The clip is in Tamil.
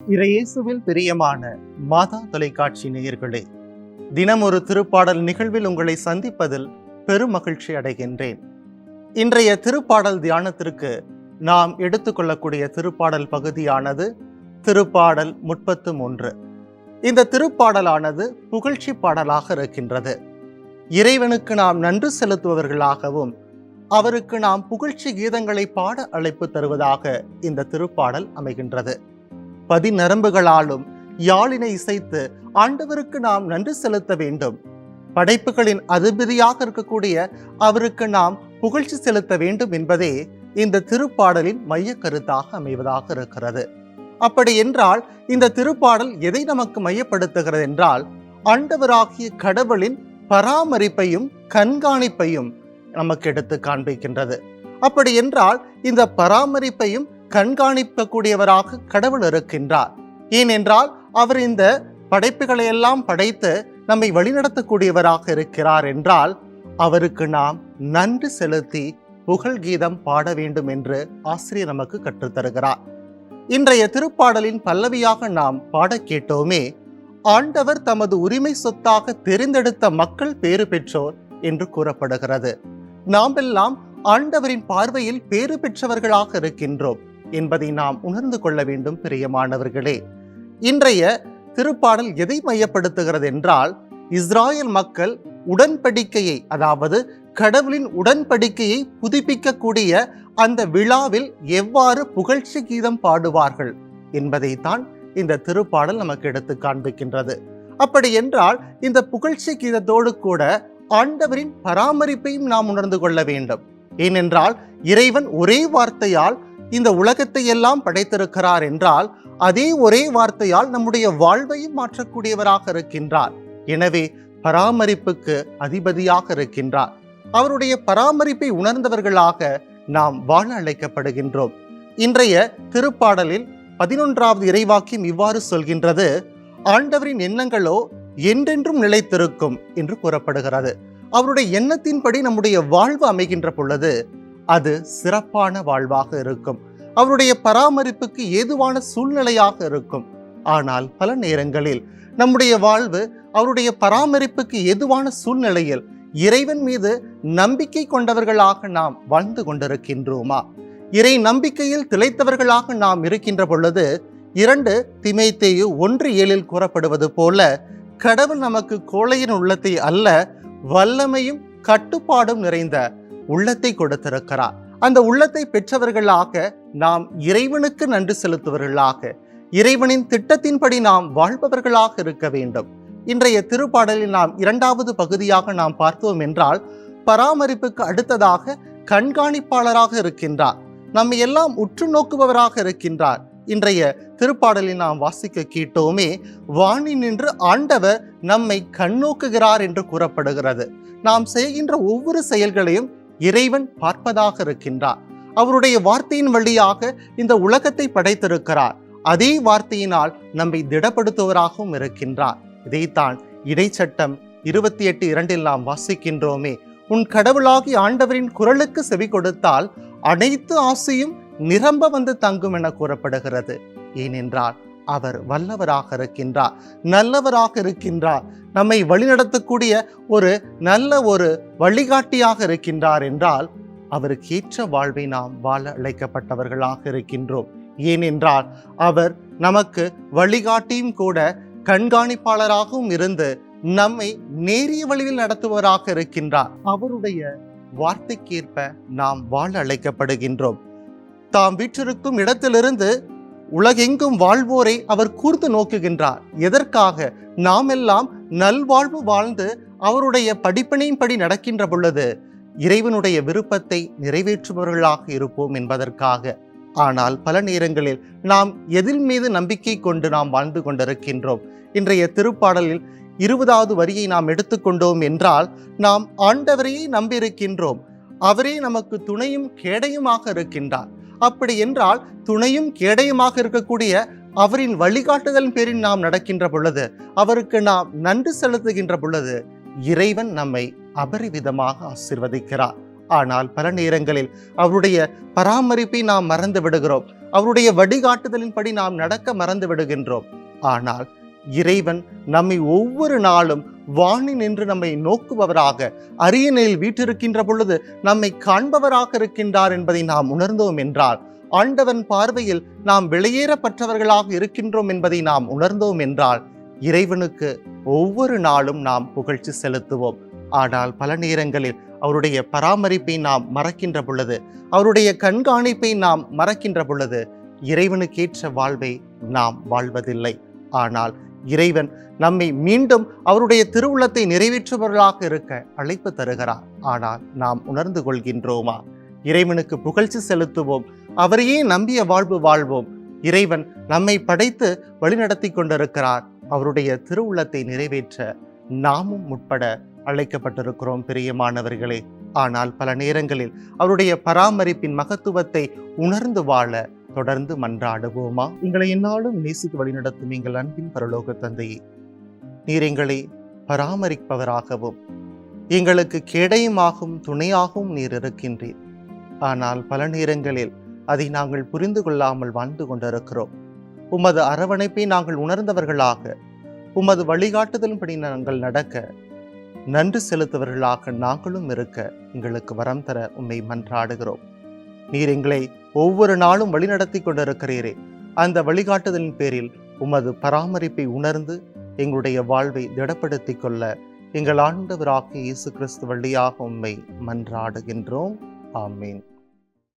இறையேசுவில் பிரியமான மாதா தொலைக்காட்சி நேயர்களே தினம் ஒரு திருப்பாடல் நிகழ்வில் உங்களை சந்திப்பதில் பெரும் மகிழ்ச்சி அடைகின்றேன். இன்றைய திருப்பாடல் தியானத்திற்கு நாம் எடுத்துக்கொள்ளக்கூடிய திருப்பாடல் பகுதியானது திருப்பாடல் முப்பத்து மூன்று இந்த திருப்பாடலானது புகழ்ச்சி பாடலாக இருக்கின்றது. இறைவனுக்கு நாம் நன்றி செலுத்துபவர்களாகவும் அவருக்கு நாம் புகழ்ச்சி கீதங்களை பாட அழைப்பு தருவதாக இந்த திருப்பாடல் அமைகின்றது. பதிநரம்புகளாலும் யாழினை இசைத்து ஆண்டவருக்கு நாம் நன்றி செலுத்த வேண்டும். படைப்புகளின் அதிபதியாக இருக்கக்கூடிய அவருக்கு நாம் புகழ்ச்சி செலுத்த வேண்டும் என்பதே இந்த திருப்பாடலின் மைய கருத்தாக அமைவதாக இருக்கிறது. அப்படி என்றால் இந்த திருப்பாடல் எதை நமக்கு மையப்படுத்துகிறது என்றால் ஆண்டவராகிய கடவுளின் பராமரிப்பையும் கண்காணிப்பையும் நமக்கு எடுத்து காண்பிக்கின்றது. அப்படி என்றால் இந்த பராமரிப்பையும் கண்காணிக்கக்கூடியவராக கடவுள் இருக்கின்றார். ஏனென்றால் அவர் இந்த படைப்புகளை எல்லாம் படைத்து நம்மை வழிநடத்தக்கூடியவராக இருக்கிறார் என்றால் அவருக்கு நாம் நன்றி செலுத்தி புகழ் கீதம் பாட வேண்டும் என்று ஆசிரியர் நமக்கு கற்றுத்தருகிறார். இன்றைய திருப்பாடலின் பல்லவியாக நாம் பாட கேட்டோமே ஆண்டவர் தமது உரிமை சொத்தாக தெரிந்தெடுத்த மக்கள் பேறு பெற்றோர் என்று கூறப்படுகிறது. நாமெல்லாம் ஆண்டவரின் பார்வையில் பேறு பெற்றவர்களாக இருக்கின்றோம். என்பதை நாம் உணர்ந்து கொள்ள வேண்டும் பிரியமானவர்களே. இன்றைய திருப்பாடல் எதை மையப்படுத்துகிறது என்றால் இஸ்ராயல் மக்கள் உடன்படிக்கையை அதாவது கடவுளின் உடன்படிக்கையை புதுப்பிக்கக்கூடிய அந்த விழாவில் எவ்வாறு புகழ்ச்சி கீதம் பாடுவார்கள் என்பதைத்தான் இந்த திருப்பாடல் நமக்கு எடுத்து காண்பிக்கின்றது. அப்படி என்றால் இந்த புகழ்ச்சி கீதத்தோடு கூட ஆண்டவரின் பராமரிப்பையும் நாம் உணர்ந்து கொள்ள வேண்டும். ஏனென்றால் இறைவன் ஒரே வார்த்தையால் இந்த உலகத்தை எல்லாம் படைத்திருக்கிறார் என்றால் அதே ஒரே வார்த்தையால் நம்முடைய வாழ்வையும் மாற்றக்கூடியவராக இருக்கின்றார். எனவே பராமரிப்புக்கு அதிபதியாக இருக்கின்றார். அவருடைய பராமரிப்பை உணர்ந்தவர்களாக நாம் வாழ அழைக்கப்படுகின்றோம். இன்றைய திருப்பாடலில் பதினொன்றாவது இறைவாக்கியம் இவ்வாறு சொல்கின்றது ஆண்டவரின் எண்ணங்களோ என்றென்றும் நிலைத்திருக்கும் என்று கூறப்படுகிறது. அவருடைய எண்ணத்தின்படி நம்முடைய வாழ்வு அமைகின்ற பொழுது அது சிறப்பான வாழ்வாக இருக்கும். அவருடைய பராமரிப்புக்கு ஏதுவான சூழ்நிலையாக இருக்கும். ஆனால் பல நேரங்களில் நம்முடைய வாழ்வு அவருடைய பராமரிப்புக்கு ஏதுவான சூழ்நிலையில் இறைவன் மீது நம்பிக்கை கொண்டவர்களாக நாம் வாழ்ந்து கொண்டிருக்கின்றோமா? இறை நம்பிக்கையில் திளைத்தவர்களாக நாம் இருக்கின்ற பொழுது இரண்டு திமைத்தேயு ஒன்று ஏழில் கூறப்படுவது போல கடவுள் நமக்கு கோழையின் உள்ளத்தை அல்ல வல்லமையும் கட்டுப்பாடும் நிறைந்த உள்ளத்தை கொடுத்திருக்கிறார் அந்த உள்ளத்தை பெற்றவர்களாக நாம் இறைவனுக்கு நன்றி செலுத்துவர்களாக இறைவனின் திட்டத்தின்படி நாம் வாழ்பவர்களாக இருக்க வேண்டும். இன்றைய திருப்பாடலில் நாம் இரண்டாவது பகுதியாக நாம் பார்த்தோம் என்றால் பராமரிப்புக்கு அடுத்ததாக கண்காணிப்பாளராக இருக்கின்றார். நம்மை எல்லாம் உற்று நோக்குபவராக இருக்கின்றார். இன்றைய திருப்பாடலில் நாம் வாசிக்க கேட்டோமே வாணி நின்று ஆண்டவர் நம்மை கண்ணோக்குகிறார் என்று கூறப்படுகிறது. நாம் செய்கின்ற ஒவ்வொரு செயல்களையும் இறைவன் பார்ப்பதாக இருக்கின்றார். அவருடைய வார்த்தையின் வழியாக இந்த உலகத்தை படைத்திருக்கிறார். அதே வார்த்தையினால் நம்மை திடப்படுத்துவராகவும் இருக்கின்றார். இதைத்தான் இடைச்சட்டம் இருபத்தி எட்டு இரண்டில் நாம் வாசிக்கின்றோமே. உன் கடவுளாகி ஆண்டவரின் குரலுக்கு செவி கொடுத்தால் அனைத்து ஆசையும் நிரம்ப வந்து தங்கும் என கூறப்படுகிறது. ஏனென்றால் அவர் வல்லவராக இருக்கின்றார் நல்லவராக இருக்கின்றார். நம்மை வழிநடத்தக்கூடிய ஒரு நல்ல ஒரு வழிகாட்டியாக இருக்கின்றார் என்றால் அவருக்கு ஏற்ற வாழ்வை நாம் வாழ அழைக்கப்பட்டவர்களாக இருக்கின்றோம். ஏனென்றால் அவர் நமக்கு வழிகாட்டியும் கூட கண்காணிப்பாளராகவும் இருந்து நம்மை நேரிய வழியில் நடத்துவராக இருக்கின்றார். அவருடைய வார்த்தைக்கேற்ப நாம் வாழ அழைக்கப்படுகின்றோம். தாம் வீற்றிருக்கும் இடத்திலிருந்து உலகெங்கும் வாழ்வோரை அவர் கூர்ந்து நோக்குகின்றார். எதற்காக? நாம் எல்லாம் நல்வாழ்வு வாழ்ந்து அவருடைய படிப்பினையின்படி நடக்கின்ற பொழுது இறைவனுடைய விருப்பத்தை நிறைவேற்றுபவர்களாக இருப்போம் என்பதற்காக. ஆனால் பல நேரங்களில் நாம் எதில் மீது நம்பிக்கை கொண்டு நாம் வாழ்ந்து கொண்டிருக்கின்றோம். இன்றைய திருப்பாடலில் இருபதாவது வரியை நாம் எடுத்துக்கொண்டோம் என்றால் நாம் ஆண்டவரையே நம்பியிருக்கின்றோம். அவரே நமக்கு துணையும் கேடையுமாக இருக்கின்றார். அப்படி என்றால் துணையும் கேடையுமாக இருக்கக்கூடிய அவரின் வழிகாட்டுதல் பேரில் நாம் நடக்கின்ற பொழுது அவருக்கு நாம் நன்றி செலுத்துகின்ற பொழுது இறைவன் நம்மை அபரிவிதமாக ஆசிர்வதிக்கிறார். ஆனால் பல நேரங்களில் அவருடைய பராமரிப்பை நாம் மறந்து விடுகிறோம். அவருடைய வழிகாட்டுதலின்படி நாம் நடக்க மறந்து விடுகின்றோம். ஆனால் இறைவன் நம்மை ஒவ்வொரு நாளும் வாணி நின்று நம்மை நோக்குபவராக அரியணையில் வீற்றிருக்கின்ற பொழுது நம்மை காண்பவராக இருக்கின்றார் என்பதை நாம் உணர்ந்தோம் என்றால் ஆண்டவன் பார்வையில் நாம் வெளியேறப்பட்டவர்களாக இருக்கின்றோம் என்பதை நாம் உணர்ந்தோம் என்றால் இறைவனுக்கு ஒவ்வொரு நாளும் நாம் புகழ்ச்சி செலுத்துவோம். ஆனால் பல நேரங்களில் அவருடைய பராமரிப்பை நாம் மறக்கின்ற பொழுது அவருடைய கண்காணிப்பை நாம் மறக்கின்ற பொழுது இறைவனுக்கேற்ற வாழ்வை நாம் வாழ்வதில்லை. ஆனால் இறைவன் நம்மை மீண்டும் அவருடைய திருவுள்ளத்தை நிறைவேற்றுபவர்களாக இருக்க அழைப்பு தருகிறார். ஆனால் நாம் உணர்ந்து கொள்கின்றோமா? இறைவனுக்கு புகழ்ச்சி செலுத்துவோம். அவரையே நம்பிய வாழ்வு வாழ்வோம். இறைவன் நம்மை படைத்து வழிநடத்தி கொண்டிருக்கிறார். அவருடைய திருவுள்ளத்தை நிறைவேற்ற நாமும் உட்பட அழைக்கப்பட்டிருக்கிறோம் பிரியமானவர்களே. ஆனால் பல நேரங்களில் அவருடைய பராமரிப்பின் மகத்துவத்தை உணர்ந்து வாழ தொடர்ந்து மன்றாடுவோமா? எங்களை என்னாலும் நேசித்து வழிநடத்தும் எங்கள் அன்பின் பரலோக தந்தையே நீர் எங்களை பராமரிப்பவராகவும் எங்களுக்கு கேடயமாகவும் துணையாகவும் நீர் இருக்கின்றீர். ஆனால் பல நேரங்களில் அதை நாங்கள் புரிந்து கொள்ளாமல் வாழ்ந்து கொண்டிருக்கிறோம். உமது அரவணைப்பை நாங்கள் உணர்ந்தவர்களாக உமது வழிகாட்டுதலின்படி நாங்கள் நடக்க நன்றி செலுத்தவர்களாக நாங்களும் இருக்க எங்களுக்கு வரம் தர உம்மை மன்றாடுகிறோம். நீர் எங்களை ஒவ்வொரு நாளும் வழிநடத்தி கொண்டிருக்கிறீரே. அந்த வழிகாட்டுதலின் பேரில் உமது பராமரிப்பை உணர்ந்து எங்களுடைய வாழ்வை திடப்படுத்தி கொள்ள எங்கள் ஆண்டவராக இயேசு கிறிஸ்து வழியாக உண்மை மன்றாடுகின்றோம். ஆமீன்.